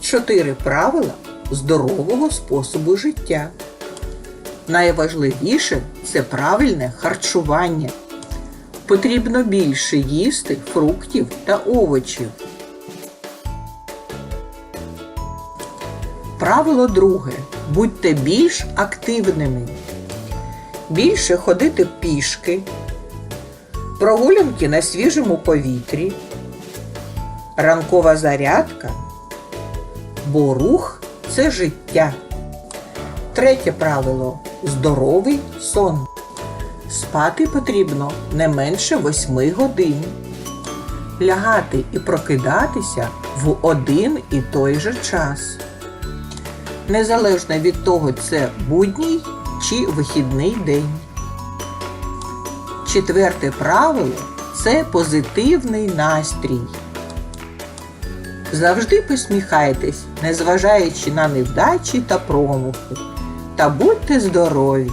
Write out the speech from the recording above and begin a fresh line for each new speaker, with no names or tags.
Чотири правила здорового способу життя. Найважливіше це правильне харчування. Потрібно більше їсти фруктів та овочів. Правило друге. Будьте більш активними. Більше ходити пішки, прогулянки на свіжому повітрі, ранкова зарядка, бо рух це життя. Третє правило здоровий сон. Спати потрібно не менше 8 годин. Лягати і прокидатися в один і той же час. Незалежно від того, це будній чи вихідний день. Четверте правило це позитивний настрій. Завжди посміхайтесь, незважаючи на невдачі та промахи. Та будьте здорові!